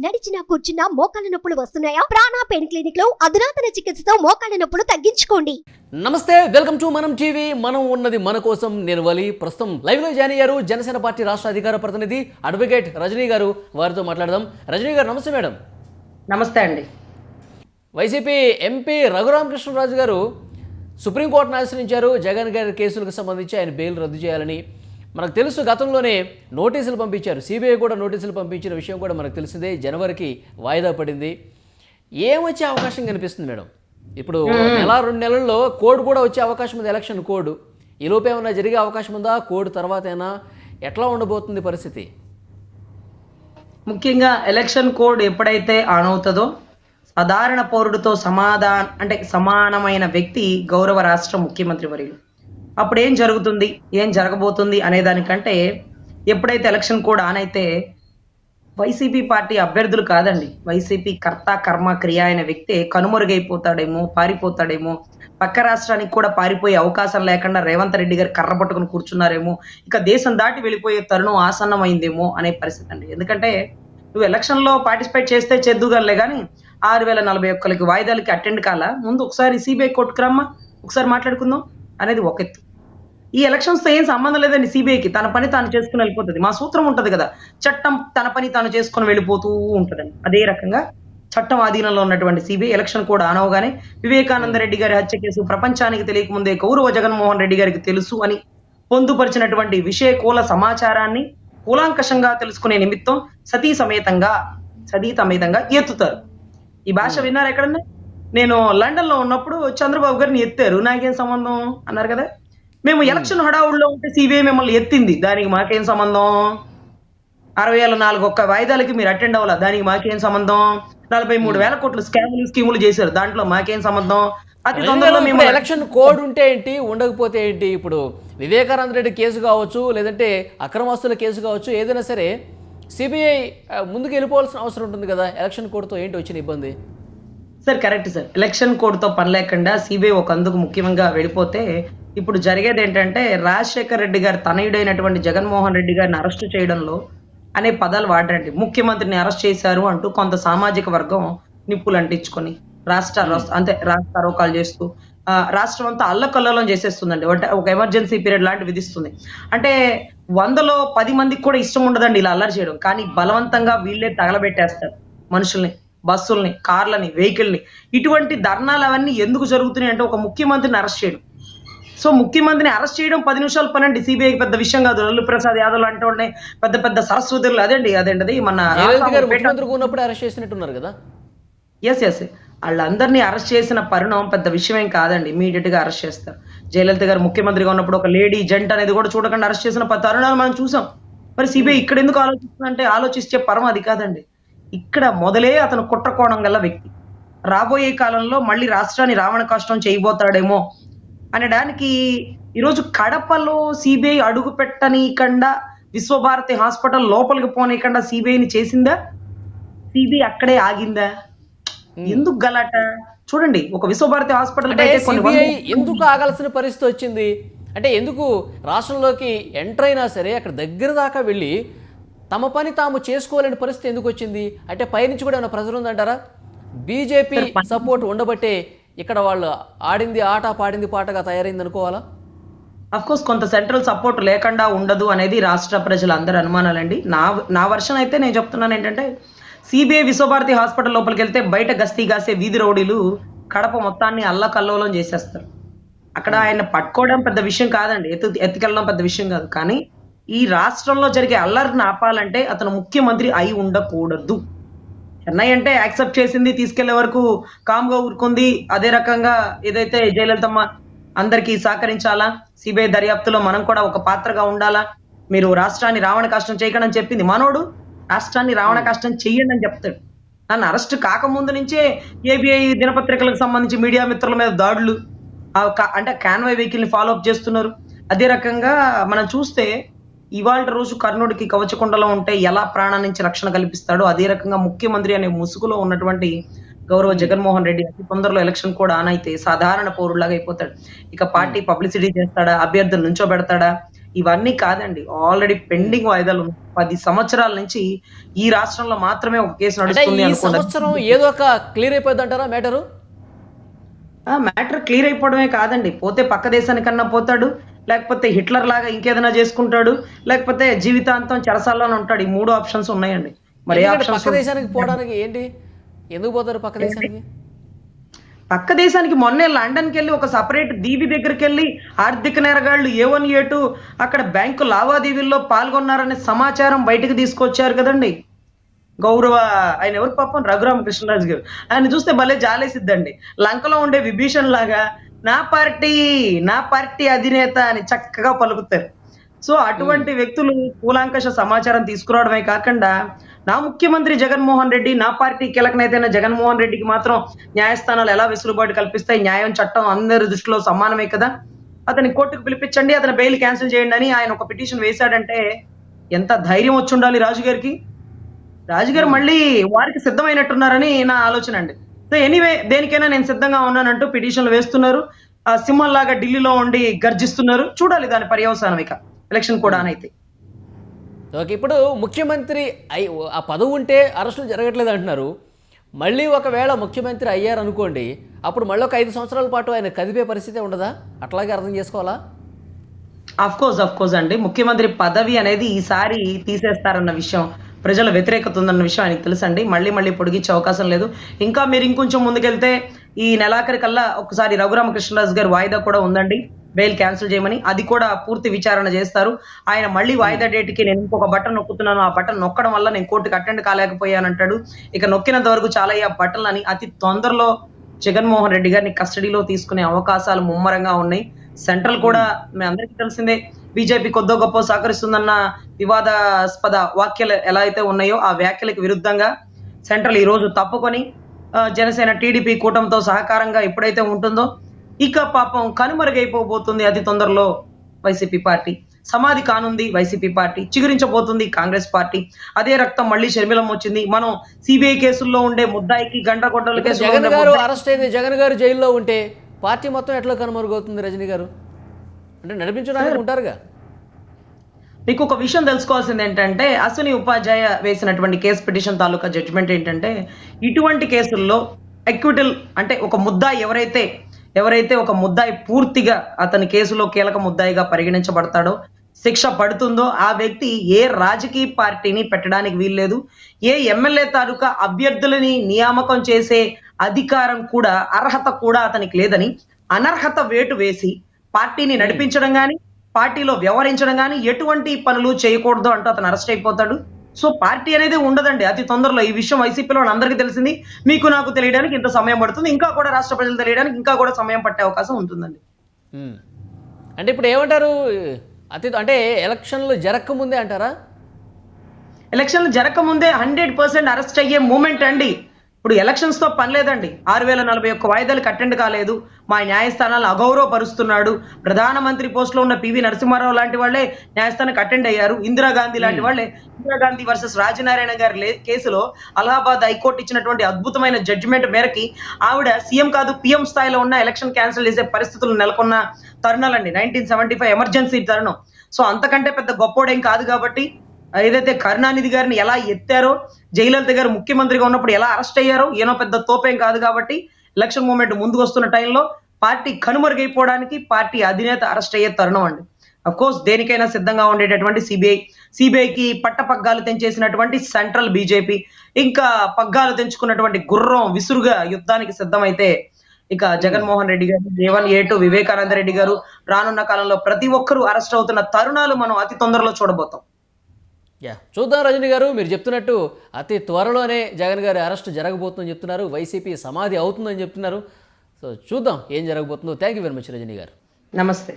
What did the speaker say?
నడిచినా కూర్చున్నా మోకాళ్ళ నొప్పులు వస్తున్నాయా? ప్రాణా పెయిన్ క్లినిక్లో అధునాతన చికిత్సతో మోకాళ్ళ నొప్పులు తగ్గించుకోండి. నమస్తే వెల్కమ్ టు మనం టీవీ. మనం ఉన్నది మన కోసం నేను వలి. ప్రస్తుతం లైవ్లో జాయిన్ అయ్యారు జనసేన పార్టీ రాష్ట్ర అధికార ప్రతినిధి అడ్వకేట్ రజనీ గారు. వారితో మాట్లాడదాం. రజనీ గారు నమస్తే మేడం. నమస్తే అండి. వైసీపీ ఎంపీ రఘురామకృష్ణరాజు గారు సుప్రీంకోర్టును ఆశ్రయించారు. జగన్ గారి కేసులకు సంబంధించి ఆయన బెయిల్ రద్దు చేయాలని మనకు తెలుసు గతంలోనే నోటీసులు పంపించారు. సిబిఐ కూడా నోటీసులు పంపించిన విషయం కూడా మనకు తెలిసిందే. జనవరికి వాయిదా పడింది. ఏం వచ్చే అవకాశం కనిపిస్తుంది మేడం? ఇప్పుడు నెల రెండు నెలల్లో కోడ్ కూడా వచ్చే అవకాశం ఉంది ఎలక్షన్ కోడ్. ఈ లోపు ఏమైనా జరిగే అవకాశం ఉందా? కోడ్ తర్వాత అయినా ఎట్లా ఉండబోతుంది పరిస్థితి? ముఖ్యంగా ఎలక్షన్ కోడ్ ఎప్పుడైతే ఆన్ అవుతుందో సాధారణ పౌరుడితో సమాధాన అంటే సమానమైన వ్యక్తి గౌరవ రాష్ట్ర ముఖ్యమంత్రి వర్యులు. అప్పుడు ఏం జరుగుతుంది? ఏం జరగబోతుంది అనే దానికంటే ఎప్పుడైతే ఎలక్షన్ కూడా ఆన్ అయితే వైసీపీ పార్టీ అభ్యర్థులు కాదండి. వైసీపీ కర్త కర్మ క్రియ అయిన వ్యక్తి కనుమరుగైపోతాడేమో పారిపోతాడేమో పక్క రాష్ట్రానికి కూడా పారిపోయే అవకాశం లేకుండా రేవంత్ రెడ్డి గారు కర్ర పట్టుకుని కూర్చున్నారేమో ఇక దేశం దాటి వెళ్ళిపోయే తరుణం ఆసన్నమైందేమో అనే పరిస్థితి అండి. ఎందుకంటే నువ్వు ఎలక్షన్లో పార్టిసిపేట్ చేస్తే చేద్దుగలే కానీ ఆరు వేల నలభై ఒక్కలకి వాయిదాలకి అటెండ్ కాలా? ముందు ఒకసారి సిబిఐ కోర్టుకు రమ్మా. ఒకసారి మాట్లాడుకుందాం. అనేది ఒక ఎత్తు. ఈ ఎలక్షన్స్తో ఏం సంబంధం లేదండి సిబిఐకి. తన పని తాను చేసుకుని వెళ్ళిపోతుంది. మా సూత్రం ఉంటది కదా చట్టం తన పని తాను చేసుకుని వెళ్ళిపోతూ ఉంటదండి. అదే రకంగా చట్టం ఆధీనంలో ఉన్నటువంటి సిబిఐ ఎలక్షన్ కూడా అనవగానే వివేకానంద రెడ్డి గారి హత్య కేసు ప్రపంచానికి తెలియకముందే కౌరవ జగన్మోహన్ రెడ్డి గారికి తెలుసు అని పొందుపరిచినటువంటి విషయ కూల సమాచారాన్ని కూలాంకషంగా తెలుసుకునే నిమిత్తం సతీ సమేతంగా సతీ సమేతంగా ఎత్తుతారు. ఈ భాష విన్నారు ఎక్కడన్నా? నేను లండన్లో ఉన్నప్పుడు చంద్రబాబు గారిని ఎత్తారు. నాకేం సంబంధం? అన్నారు కదా. మేము ఎలక్షన్ హడావుల్లో ఉంటే సిబిఐ మిమ్మల్ని ఎత్తింది. దానికి మాకేం సంబంధం? అరవై వేల నాలుగు ఒక్క వాయిదాలకి మీరు అటెండ్ అవ్వాలా? దానికి మాకేం సంబంధం? నలభై మూడు వేల కోట్లు స్కాములు స్కీములు చేశారు. దాంట్లో మాకేం సంబంధం? అతి తొందరలో మేము ఎలక్షన్ కోడ్ ఉంటే ఏంటి? ఉండకపోతే ఏంటి? ఇప్పుడు వివేకానంద రెడ్డి కేసు కావచ్చు లేదంటే అక్రమస్తుల కేసు కావచ్చు ఏదైనా సరే సిబిఐ ముందుకు వెళ్ళిపోవాల్సిన అవసరం ఉంటుంది కదా. ఎలక్షన్ కోడ్తో ఏంటి వచ్చిన ఇబ్బంది? సార్ కరెక్ట్ సార్ ఎలక్షన్ కోడ్తో పని లేకుండా సిబిఐ ఒక అందుకు ముఖ్యంగా వెళ్ళిపోతే ఇప్పుడు జరిగేది ఏంటంటే రాజశేఖర్ రెడ్డి గారు తనయుడైనటువంటి జగన్మోహన్ రెడ్డి గారిని అరెస్ట్ చేయడంలో అనే పదాలు వాడరండి ముఖ్యమంత్రిని అరెస్ట్ చేశారు అంటూ కొంత సామాజిక వర్గం నిప్పులు అంటించుకొని రాష్ట్ర రోస్- అంతే రాస్తారోకాలు చేస్తూ ఆ, రాష్ట్రం అంతా అల్లకల్లోలం చేసేస్తుందండి. ఒక ఎమర్జెన్సీ పీరియడ్ లాంటి విధిస్తుంది. అంటే వందలో పది మందికి కూడా ఇష్టం ఉండదండి ఇలా అల్లరి చేయడం. కానీ బలవంతంగా వీళ్ళే తగలబెట్టేస్తారు మనుషుల్ని. బస్సుల్ని కార్లని వెహికల్ని ఇటువంటి ధర్నాలు అవన్నీ ఎందుకు జరుగుతున్నాయి అంటే ఒక ముఖ్యమంత్రిని అరెస్ట్ చేయడం. సో ముఖ్యమంత్రిని అరెస్ట్ చేయడం పది నిమిషాలు పని అండి సిబిఐకి పెద్ద విషయం కాదు. లల్లు ప్రసాద్ యాదవ్ లాంటి వాళ్ళని పెద్ద పెద్ద సరస్వతులు అదేండి అదేంటి అది మన ఉన్నప్పుడు అరెస్ట్ చేసినట్టున్నారు కదా? ఎస్ ఎస్ వాళ్ళందరినీ అరెస్ట్ చేసిన పరిణామం పెద్ద విషయం ఏం కాదండి. ఇమీడియట్గా అరెస్ట్ చేస్తారు. జయలలిత గారు ముఖ్యమంత్రిగా ఉన్నప్పుడు ఒక లేడీ జంట్ అనేది కూడా చూడకుండా అరెస్ట్ చేసిన తరుణాలు మనం చూసాం. మరి సిబిఐ ఇక్కడ ఎందుకు ఆలోచిస్తుందంటే ఆలోచిస్తే పరం అది కాదండి. ఇక్కడ మొదలే అతను కుట్రకోణం గల వ్యక్తి. రాబోయే కాలంలో మళ్ళీ రాష్ట్రాన్ని రావణ కష్టం చేయబోతాడేమో అనడానికి ఈరోజు కడపలో సిబిఐ అడుగు పెట్టనీయకుండా విశ్వభారతి హాస్పిటల్ లోపలికి పోనీయకుండా సిబిఐని చేసిందా? సిబిఐ అక్కడే ఆగిందా? ఎందుకు గలాట? చూడండి ఒక విశ్వభారతి హాస్పిటల్ ఎందుకు ఆగాల్సిన పరిస్థితి వచ్చింది? అంటే ఎందుకు రాష్ట్రంలోకి ఎంటర్ అయినా సరే అక్కడ దగ్గర దాకా వెళ్ళి తమ పని తాము చేసుకోలేని పరిస్థితి ఎందుకు వచ్చింది? అంటే పైనుంచి కూడా ఏమైనా ప్రెజర్ ఉందంటారా? బీజేపీ సపోర్ట్ ఉండబట్టే ఇక్కడ వాళ్ళు ఆడింది ఆట పాడింది పాటగా తయారైంది అనుకోవాలా? అఫ్ కోర్స్ కొంత సెంట్రల్ సపోర్ట్ లేకుండా ఉండదు అనేది రాష్ట్ర ప్రజల అందరి అనుమానాలండి. నా నా వర్షన్ అయితే నేను చెప్తున్నాను ఏంటంటే సిబిఐ విశ్వభారతి హాస్పిటల్ లోపలికి వెళ్తే బయట గస్తీ కాసే వీధి రౌడీలు కడప మొత్తాన్ని అల్లకల్లోలం చేసేస్తారు. అక్కడ ఆయన పట్టుకోవడం పెద్ద విషయం కాదండి. ఎత్తు ఎత్తుకెళ్ళడం పెద్ద విషయం కాదు. కానీ ఈ రాష్ట్రంలో జరిగే అల్లరిని ఆపాలంటే అతను ముఖ్యమంత్రి అయి ఉండకూడదు. చెన్నై అంటే యాక్సెప్ట్ చేసింది తీసుకెళ్ళే వరకు కామ్గా ఊరుకుంది. అదే రకంగా ఏదైతే జయలలితమ్మ అందరికీ సహకరించాలా సిబిఐ దర్యాప్తులో మనం కూడా ఒక పాత్రగా ఉండాలా? మీరు రాష్ట్రాన్ని రావణ కష్టం చేయకండి అని చెప్పింది మనోడు. రాష్ట్రాన్ని రావణ కష్టం చెయ్యండి అని చెప్తాడు. నన్ను అరెస్ట్ కాకముందు నుంచే ఏబిఐ దినపత్రికలకు సంబంధించి మీడియా మిత్రుల మీద దాడులు అంటే కాన్వాయ్ వెహికల్ని ఫాలో అప్ చేస్తున్నారు. అదే రకంగా మనం చూస్తే ఇవాళ రోజు కర్ణుడికి కవచకుండలో ఉంటే ఎలా ప్రాణం నుంచి రక్షణ కల్పిస్తాడో అదే రకంగా ముఖ్యమంత్రి అనే ముసుగులో ఉన్నటువంటి గౌరవ జగన్మోహన్ రెడ్డి అతి తొందరలో ఎలక్షన్ కూడా ఆన్ అయితే సాధారణ పౌరులాగా అయిపోతాడు. ఇక పార్టీ పబ్లిసిటీ చేస్తాడా? అభ్యర్థులు నుంచోబెడతాడా ఇవన్నీ కాదండి. ఆల్రెడీ పెండింగ్ వాయిదాలు. పది సంవత్సరాల నుంచి ఈ రాష్ట్రంలో మాత్రమే ఒక కేసు నడుస్తుంది సంవత్సరం ఏదో ఒక క్లియర్ అయిపోద్ది అంటారా మ్యాటరు? మ్యాటర్ క్లియర్ అయిపోవడమే కాదండి. పోతే పక్క దేశానికన్నా పోతాడు. లేకపోతే హిట్లర్ లాగా ఇంకేదైనా చేసుకుంటాడు లేకపోతే జీవితాంతం చెరసాల్లోనే ఉంటాడు. ఈ మూడు ఆప్షన్స్ ఉన్నాయండి. మరి పక్క దేశానికి పోవడానికి ఏంటి? ఎందుకు పోతారు పక్క దేశానికి? పక్క దేశానికి మొన్నే లండన్కి వెళ్ళి ఒక సపరేట్ దీవి దగ్గరికి వెళ్ళి ఆర్థిక నేరగాళ్ళు ఏ వన్ ఏ టూ అక్కడ బ్యాంకు లావాదేవీల్లో పాల్గొన్నారనే సమాచారం బయటకు తీసుకొచ్చారు కదండి. గౌరవ ఆయన ఎవరు పాపం? రఘురామ కృష్ణరాజు గారు. ఆయన చూస్తే భలే జాలేసిద్దండి. లంకలో ఉండే విభీషణ్ లాగా నా పార్టీ నా పార్టీ అధినేత అని చక్కగా పలుకుతారు. సో అటువంటి వ్యక్తులు కూలాంకష సమాచారం తీసుకురావడమే కాకుండా నా ముఖ్యమంత్రి జగన్మోహన్ రెడ్డి నా పార్టీ కీలక నేతైన జగన్మోహన్ రెడ్డికి మాత్రం న్యాయస్థానాలు ఎలా వెసులుబాటు కల్పిస్తాయి న్యాయం చట్టం అందరి దృష్టిలో సమానమే కదా? అతని కోర్టుకు పిలిపించండి అతని బెయిల్ క్యాన్సిల్ చేయండి అని ఆయన ఒక పిటిషన్ వేశాడంటే ఎంత ధైర్యం వచ్చి ఉండాలి రాజుగారికి? రాజుగారు మళ్ళీ వారికి సిద్ధమైనట్టున్నారని నా ఆలోచన అండి. సో ఎనీవే దేనికైనా నేను సిద్ధంగా ఉన్నానంటూ పిటిషన్లు వేస్తున్నారు. ఆ సింహంలాగా ఢిల్లీలో ఉండి గర్జిస్తున్నారు. చూడాలి దాని పర్యవసానం ఇక. ఎలక్షన్ కూడా అయితే ఓకే ఇప్పుడు ముఖ్యమంత్రి అయి ఆ పదవి ఉంటే అరెస్టులు జరగట్లేదు అంటున్నారు. మళ్ళీ ఒకవేళ ముఖ్యమంత్రి అయ్యారనుకోండి అప్పుడు మళ్ళీ ఒక ఐదు సంవత్సరాల పాటు ఆయన కదిపే పరిస్థితి ఉండదా? అట్లాగే అర్థం చేసుకోవాలా? అఫ్ కోర్స్ అఫ్ కోర్స్ అండి. ముఖ్యమంత్రి పదవి అనేది ఈసారి తీసేస్తారన్న విషయం ప్రజల వ్యతిరేకత ఉందన్న విషయం ఆయనకు తెలుసండి. మళ్ళీ మళ్ళీ పొడిగించే అవకాశం లేదు. ఇంకా మీరు ఇంకొంచెం ముందుకెళ్తే ఈ నెలాఖరి కల్లా ఒకసారి రఘురామకృష్ణరాజు గారి వాయిదా కూడా ఉందండి. బెయిల్ క్యాన్సిల్ చేయమని అది కూడా పూర్తి విచారణ చేస్తారు. ఆయన మళ్ళీ వాయిదా డేట్కి నేను ఇంకొక బటన్ నొక్కుతున్నాను. ఆ బటన్ నొక్కడం వల్ల నేను కోర్టుకి అటెండ్ కాలేకపోయానంటాడు. ఇక నొక్కినంత వరకు చాలా ఆ బటన్లని అతి తొందరలో జగన్మోహన్ రెడ్డి గారిని కస్టడీలో తీసుకునే అవకాశాలు ముమ్మరంగా ఉన్నాయి. సెంట్రల్ కూడా మీ అందరికీ తెలిసిందే. బీజేపీ కొద్దో గొప్ప సహకరిస్తుందన్న వివాదాస్పద వ్యాఖ్యలు ఎలా అయితే ఉన్నాయో ఆ వ్యాఖ్యలకు విరుద్ధంగా సెంట్రల్ ఈ రోజు తప్పుకొని జనసేన టీడీపీ కూటమితో సహకారంగా ఎప్పుడైతే ఉంటుందో ఇక పాపం కనుమరుగైపోబోతుంది అతి తొందరలో వైసీపీ పార్టీ. సమాధి కానుంది వైసీపీ పార్టీ చిగురించబోతుంది కాంగ్రెస్ పార్టీ. అదే రక్తం మళ్ళీ షర్మిలం వచ్చింది. మనం సిబిఐ కేసుల్లో ఉండే ముద్దాయికి గంటగొడ్డల ఇప్పుడు కేసులో జగన్ గారు అరెస్ట్ అయితే జగన్ గారు జైల్లో ఉంటే పార్టీ మొత్తం ఎట్లా కనుమరుగవుతుంది రజనీ గారు? అంటే నడిపించడానికి ఉంటారుగా? మీకు ఒక విషయం తెలుసుకోవాల్సింది ఏంటంటే అశ్విని ఉపాధ్యాయ వేసినటువంటి కేసు పిటిషన్ తాలూకా జడ్జిమెంట్ ఏంటంటే ఇటువంటి కేసుల్లో ఎక్విటల్ అంటే ఒక ముద్దాయి ఎవరైతే ఎవరైతే ఒక ముద్దాయి పూర్తిగా అతని కేసులో కీలక ముద్దాయిగా పరిగణించబడతాడో శిక్ష పడుతుందో ఆ వ్యక్తి ఏ రాజకీయ పార్టీని పెట్టడానికి వీల్లేదు ఏ ఎమ్మెల్యే తాలూకా అభ్యర్థులని నియామకం చేసే అధికారం కూడా అర్హత కూడా అతనికి లేదని అనర్హత వేటు వేసి పార్టీని నడిపించడం కానీ పార్టీలో వ్యవహరించడం కానీ ఎటువంటి పనులు చేయకూడదు అంటూ అతను అరెస్ట్ అయిపోతాడు. సో పార్టీ అనేది ఉండదండి. అతి తొందరలో ఈ విషయం వైసీపీలో అందరికీ తెలిసింది. మీకు నాకు తెలియడానికి ఇంత సమయం పడుతుంది. ఇంకా కూడా రాష్ట్ర ప్రజలు తెలియడానికి ఇంకా కూడా సమయం పట్టే అవకాశం ఉంటుందండి. ఉమ్. అంటే ఇప్పుడు ఏమంటారు? అతి అంటే ఎలక్షన్లు జరగకముందే అంటారా? ఎలక్షన్లు జరగకముందే హండ్రెడ్ పర్సెంట్ అరెస్ట్ అయ్యే మూమెంట్ అండి. ఇప్పుడు ఎలక్షన్స్తో పని లేదండి. ఆరు వేల నలభై ఒక్క వాయిదాలకు అటెండ్ కాలేదు. మా న్యాయస్థానాలను అగౌరవపరుస్తున్నాడు ప్రధానమంత్రి పోస్ట్లో ఉన్న పివి నరసింహారావు లాంటి వాళ్ళే న్యాయస్థానానికి అటెండ్ అయ్యారు. ఇందిరాగాంధీ లాంటి వాళ్ళే. ఇందిరాగాంధీ వర్సెస్ రాజనారాయణ గారి లే- కేసులో అలహాబాద్ హైకోర్టు ఇచ్చినటువంటి అద్భుతమైన జడ్జిమెంట్ మేరకి ఆవిడ సీఎం కాదు పిఎం స్థాయిలో ఉన్న ఎలక్షన్ క్యాన్సిల్ చేసే పరిస్థితులు నెలకొన్న తరుణాలండి. నైన్టీన్ సెవెంటీ ఫైవ్ ఎమర్జెన్సీ తరుణం. సో అంతకంటే పెద్ద గొప్పోడేం కాదు కాబట్టి ఏదైతే కరుణానిధి గారిని ఎలా ఎత్తారో జయలలిత గారు ముఖ్యమంత్రిగా ఉన్నప్పుడు ఎలా అరెస్ట్ అయ్యారో ఏనో పెద్ద తోపేం కాదు కాబట్టి ఎలక్షన్ మూమెంట్ ముందుకు వస్తున్న టైంలో పార్టీ కనుమరుగైపోవడానికి పార్టీ అధినేత అరెస్ట్ అయ్యే తరుణం అండి. అఫ్ కోర్స్ దేనికైనా సిద్ధంగా ఉండేటటువంటి సిబిఐ సిబిఐకి పట్ట పగ్గాలు తెంచేసినటువంటి సెంట్రల్ బీజేపీ ఇంకా పగ్గాలు తెంచుకున్నటువంటి గుర్రం విసురుగా యుద్ధానికి సిద్ధమైతే ఇక జగన్మోహన్ రెడ్డి గారు జేవన్ ఏటు వివేకానంద రెడ్డి గారు రానున్న కాలంలో ప్రతి ఒక్కరూ అరెస్ట్ అవుతున్న తరుణాలు మనం అతి తొందరలో చూడబోతాం. యా చూద్దాం రజనీ గారు మీరు చెప్తున్నట్టు అతి త్వరలోనే జగన్ గారి అరెస్ట్ జరగబోతుందని చెప్తున్నారు వైసీపీ సమాధి అవుతుందని చెప్తున్నారు. సో చూద్దాం ఏం జరగబోతుందో. Thank you very much Rajani గారు. నమస్తే.